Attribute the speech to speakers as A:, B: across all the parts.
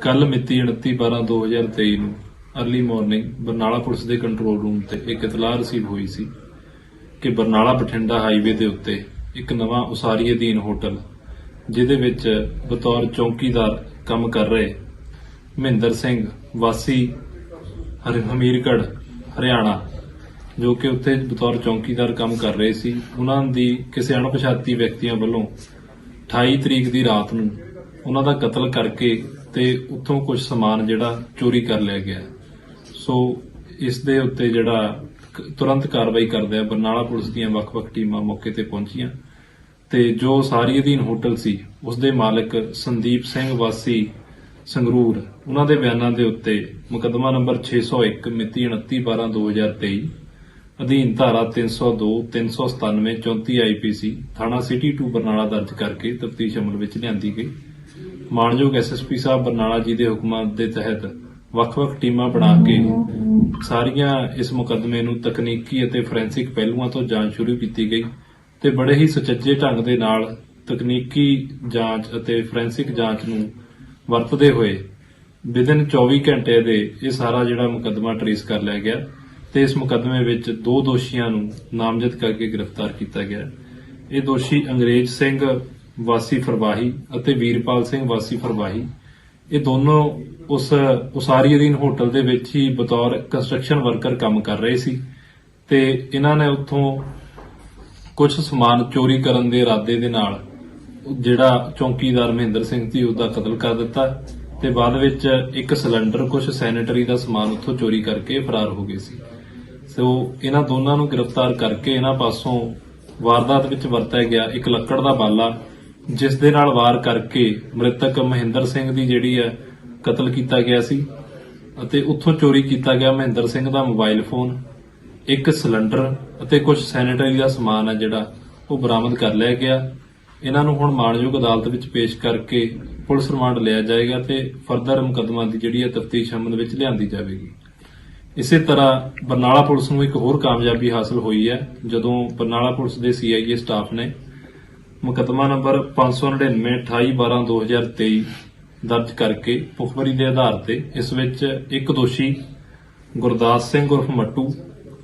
A: ਕੱਲ ਮਿਤੀ 29/12/2023 ਨੂੰ ਅਰਲੀ ਮਾਰਨਿੰਗ ਬਰਨਾਲਾ ਪੁਲਿਸ ਦੇ ਕੰਟਰੋਲ ਰੂਮ ਤੇ ਇੱਕ ਇਤਲਾਹ ਰਸੀਵ ਹੋਈ ਸੀ ਕਿ ਬਰਨਾਲਾ ਬਠਿੰਡਾ ਹਾਈਵੇ ਦੇ ਉੱਤੇ ਇੱਕ ਨਵਾਂ ਉਸਾਰੀ ਅਧੀਨ ਹੋਟਲ, ਜਿਹਦੇ ਵਿੱਚ ਬਤੌਰ ਚੌਕੀਦਾਰ ਕੰਮ ਕਰ ਰਹੇ ਮਹਿੰਦਰ ਸਿੰਘ, ਵਾਸੀ ਹਰ- ਹਮੀਰਗੜ੍ਹ, ਹਰਿਆਣਾ, ਜੋ ਕਿ ਉੱਥੇ ਬਤੌਰ ਚੌਕੀਦਾਰ ਕੰਮ ਕਰ ਰਹੇ ਸੀ। ਉਹਨਾਂ ਦੀ ਕਿਸੇ ਅਣਪਛਾਤੀ ਵਿਅਕਤੀਆਂ ਵੱਲੋਂ 28 ਤਰੀਕ ਦੀ ਰਾਤ ਨੂੰ ਉਹਨਾਂ ਦਾ ਕਤਲ ਕਰਕੇ ਤੇ ਉੱਥੋਂ ਕੁਝ ਸਮਾਨ ਜਿਹੜਾ ਚੋਰੀ ਕਰ ਲਿਆ ਗਿਆ। ਸੋ ਇਸ ਦੇ ਉੱਤੇ ਜਿਹੜਾ ਤੁਰੰਤ ਕਾਰਵਾਈ ਕਰਦਿਆਂ ਬਰਨਾਲਾ ਪੁਲਿਸ ਦੀਆਂ ਵੱਖ-ਵੱਖ ਟੀਮਾਂ ਮੌਕੇ ਤੇ ਪਹੁੰਚੀਆਂ। ਤੇ ਜੋ ਸਾਰੀ ਅਧੀਨ ਹੋਟਲ ਸੀ, ਉਸ ਦੇ ਮਾਲਕ ਸੰਦੀਪ ਸਿੰਘ ਵਾਸੀ ਸੰਗਰੂਰ, ਉਹਨਾਂ ਦੇ ਬਿਆਨਾਂ ਦੇ ਉੱਤੇ ਮੁਕਦਮਾ ਨੰਬਰ 601 ਮਿਤੀ 29/12/2023 ਅਧੀਨ ਧਾਰਾ 302 397 34 ਆਈਪੀਸੀ ਥਾਣਾ ਸਿਟੀ 2 ਬਰਨਾਲਾ ਦਰਜ ਕਰਕੇ ਤਫਤੀਸ਼ ਅਮਲ ਵਿੱਚ ਲਿਆਂਦੀ ਗਈ। ਮਾਨਯੋਗ ਐਸਐਸਪੀ ਸਾਹਿਬ ਬਰਨਾਲਾ ਜੀ ਦੇ ਹੁਕਮਾਂ ਦੇ ਤਹਿਤ ਵੱਖ-ਵੱਖ ਟੀਮਾਂ ਬਣਾ ਕੇ ਸਾਰੀਆਂ ਇਸ ਮੁਕੱਦਮੇ ਨੂੰ ਤਕਨੀਕੀ ਅਤੇ ਫੋਰੈਂਸਿਕ ਪਹਿਲੂਆਂ ਤੋਂ ਜਾਂਚ ਸ਼ੁਰੂ ਕੀਤੀ ਗਈ ਤੇ ਬੜੇ ਹੀ ਸੁਚੱਜੇ ਢੰਗ ਦੇ ਨਾਲ ਤਕਨੀਕੀ ਜਾਂਚ ਅਤੇ ਫੋਰੈਂਸਿਕ ਜਾਂਚ ਨੂੰ ਵਰਤਦੇ ਹੋਏ ਵਿਦਿਨ 24 ਘੰਟੇ ਦੇ ਇਹ ਸਾਰਾ ਜਿਹੜਾ ਮੁਕੱਦਮਾ ਟਰੇਸ ਕਰ ਲਿਆ ਗਿਆ ਤੇ ਇਸ ਮੁਕੱਦਮੇ ਵਿੱਚ ਦੋ ਦੋਸ਼ੀਆਂ ਨੂੰ ਨਾਮਜ਼ਦ ਕਰਕੇ ਗ੍ਰਿਫਤਾਰ ਕੀਤਾ ਗਿਆ। ਇਹ ਦੋਸ਼ੀ ਅੰਗਰੇਜ਼ ਸਿੰਘ ਵਾਸੀ ਫਰਵਾਹੀ ਅਤੇ ਵੀਰਪਾਲ ਸਿੰਘ ਵਾਸੀ ਫਰਵਾਹੀ। ਇਹ ਦੋਨੋਂ ਉਸ ਉਸਾਰੀ ਅਧੀਨ ਹੋਟਲ ਦੇ ਵਿੱਚ ਹੀ ਬਤੌਰ ਕੰਸਟਰਕਸ਼ਨ ਵਰਕਰ ਕੰਮ ਕਰ ਰਹੇ ਸੀ ਤੇ ਇਹਨਾਂ ਨੇ ਉੱਥੋਂ ਕੁਝ ਸਮਾਨ ਚੋਰੀ ਕਰਨ ਦੇ ਇਰਾਦੇ ਦੇ ਨਾਲ ਜਿਹੜਾ ਚੌਕੀਦਾਰ ਮਹਿੰਦਰ ਸਿੰਘ ਸੀ ਉਹਦਾ ਕਤਲ ਕਰ ਦਿੱਤਾ ਤੇ ਬਾਅਦ ਵਿੱਚ ਇੱਕ ਸਿਲੰਡਰ ਕੁਝ ਸੈਨੀਟਰੀ ਦਾ ਸਮਾਨ ਉੱਥੋਂ ਚੋਰੀ ਕਰਕੇ ਫਰਾਰ ਹੋ ਗਏ ਸੀ। ਸੋ ਇਹਨਾਂ ਦੋਨਾਂ ਨੂੰ ਗ੍ਰਿਫਤਾਰ ਕਰਕੇ ਇਹਨਾਂ ਪਾਸੋਂ ਵਾਰਦਾਤ ਵਿੱਚ ਵਰਤਿਆ ਗਿਆ ਇੱਕ ਲੱਕੜ ਦਾ ਬਾਲਾ ਜਿਸ ਦੇ ਨਾਲ ਵਾਰ ਕਰਕੇ ਮ੍ਰਿਤਕ ਮਹਿੰਦਰ ਸਿੰਘ ਦੀ ਜਿਹੜੀ ਹੈ ਕਤਲ ਕੀਤਾ ਗਿਆ ਸੀ ਅਤੇ ਉੱਥੋਂ ਚੋਰੀ ਕੀਤਾ ਗਿਆ ਮਹਿੰਦਰ ਸਿੰਘ ਦਾ ਮੋਬਾਈਲ ਫੋਨ, ਇੱਕ ਸਿਲੰਡਰ ਅਤੇ ਕੁਝ ਸੈਨੀਟਰੀ ਦਾ ਸਮਾਨ ਹੈ ਜਿਹੜਾ ਉਹ ਬਰਾਮਦ ਕਰ ਲਿਆ ਗਿਆ। ਇਹਨਾਂ ਨੂੰ ਹੁਣ ਮਾਣਯੋਗ ਅਦਾਲਤ ਵਿੱਚ ਪੇਸ਼ ਕਰਕੇ ਪੁਲਿਸ ਰਿਮਾਂਡ ਲਿਆ ਜਾਏਗਾ ਤੇ ਫਰਦਰ ਮੁਕੱਦਮਾ ਦੀ ਜਿਹੜੀ ਹੈ ਤਫਤੀਸ਼ ਅਮਲ ਵਿੱਚ ਲਿਆਂਦੀ ਜਾਵੇਗੀ। ਇਸੇ ਤਰ੍ਹਾਂ ਬਰਨਾਲਾ ਪੁਲਿਸ ਨੂੰ ਇੱਕ ਹੋਰ ਕਾਮਯਾਬੀ ਹਾਸਲ ਹੋਈ ਹੈ, ਜਦੋਂ ਬਰਨਾਲਾ ਪੁਲਿਸ ਦੇ ਸੀਆਈਏ ਸਟਾਫ ਨੇ ਮੁਕਦਮਾ ਨੰਬਰ 599 28 12 2023 ਦਰਜ ਕਰਕੇ ਪੁਖਬਰੀ ਦੇ ਆਧਾਰ ਤੇ ਇਸ ਵਿੱਚ ਇੱਕ ਦੋਸ਼ੀ ਗੁਰਦਾਸ ਸਿੰਘ ਉਰਫ ਮੱਟੂ,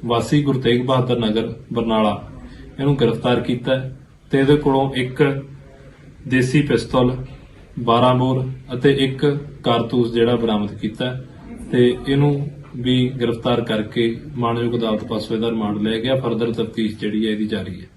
A: ਵਾਸੀ ਗੁਰੂ ਤੇਗ ਬਹਾਦਰ ਨਗਰ, ਬਰਨਾਲਾ, ਇਹਨੂੰ ਗ੍ਰਿਫਤਾਰ ਕੀਤਾ ਤੇ ਇਹਦੇ ਕੋਲੋਂ ਇੱਕ ਦੇਸੀ ਪਿਸਤਲ 12 ਬੋਰ ਅਤੇ ਇੱਕ ਕਾਰਤੂਸ ਜਿਹੜਾ ਬਰਾਮਦ ਕੀਤਾ ਤੇ ਇਹਨੂੰ ਵੀ ਗ੍ਰਿਫਤਾਰ ਕਰਕੇ ਮਾਨਯੋਗ ਅਦਾਲਤ ਪਾਸੋਂ ਇਹਦਾ ਰਿਮਾਂਡ ਲਿਆ ਗਿਆ। ਫਰਦਰ ਤਫਤੀਸ਼ ਜਿਹੜੀ ਹੈ, ਇਹਦੀ ਜਾਰੀ ਹੈ।